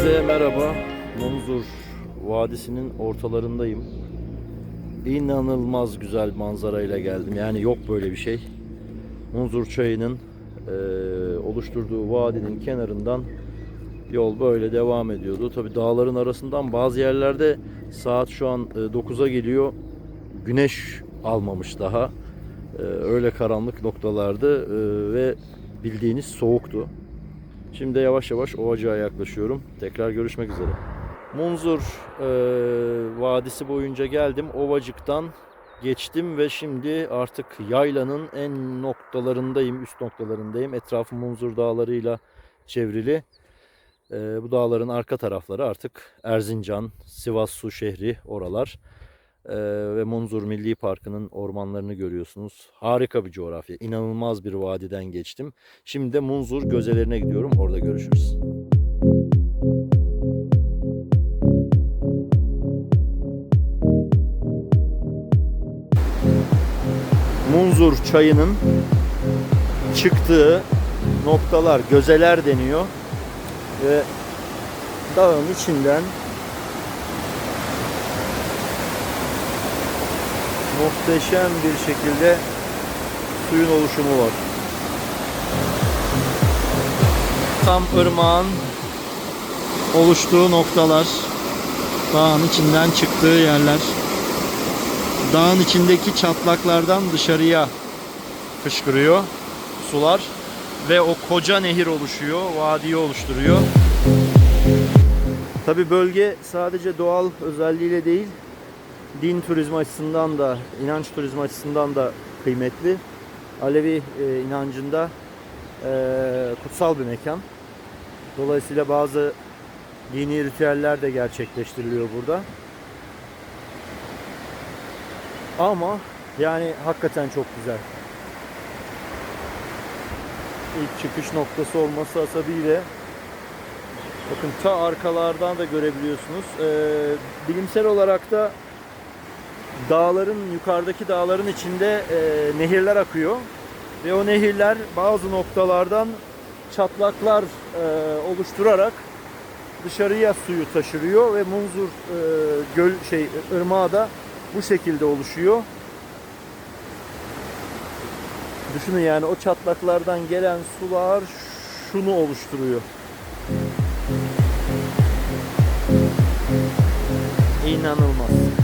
Herkese merhaba. Munzur Vadisi'nin ortalarındayım. İnanılmaz güzel manzarayla geldim. Yani yok böyle bir şey. Munzur Çayı'nın eee, oluşturduğu vadinin kenarından yol böyle devam ediyordu. Tabi dağların arasından bazı yerlerde saat şu an e, 9'a geliyor. Güneş almamış daha. E, öyle karanlık noktalardı e, ve bildiğiniz soğuktu. Şimdi yavaş yavaş Ovacık'a yaklaşıyorum. Tekrar görüşmek üzere. Munzur e, Vadisi boyunca geldim. Ovacık'tan geçtim ve şimdi artık yaylanın en noktalarındayım, üst noktalarındayım. Etrafım Munzur dağlarıyla çevrili. E, bu dağların arka tarafları artık Erzincan, Sivas Su şehri oralar. Ve Munzur Milli Parkı'nın ormanlarını görüyorsunuz. Harika bir coğrafya. İnanılmaz bir vadiden geçtim. Şimdi de Munzur gözelerine gidiyorum. Orada görüşürüz. Munzur çayının çıktığı noktalar gözeler deniyor ve dağın içinden muhteşem bir şekilde suyun oluşumu var. Tam ırmağın oluştuğu noktalar, dağın içinden çıktığı yerler, dağın içindeki çatlaklardan dışarıya fışkırıyor sular ve o koca nehir oluşuyor, vadiyi oluşturuyor. Tabi bölge sadece doğal özelliğiyle değil, din turizmi açısından da, inanç turizmi açısından da kıymetli. Alevi e, inancında e, kutsal bir mekan. Dolayısıyla bazı dini ritüeller de gerçekleştiriliyor burada. Ama yani hakikaten çok güzel. İlk çıkış noktası olması hasebiyle bakın ta arkalardan da görebiliyorsunuz. Ee, bilimsel olarak da dağların yukarıdaki dağların içinde e, nehirler akıyor ve o nehirler bazı noktalardan çatlaklar e, oluşturarak dışarıya suyu taşırıyor ve Munzur e, göl şey ırmağı da bu şekilde oluşuyor. Düşünün yani o çatlaklardan gelen sular şunu oluşturuyor. İnanılmaz.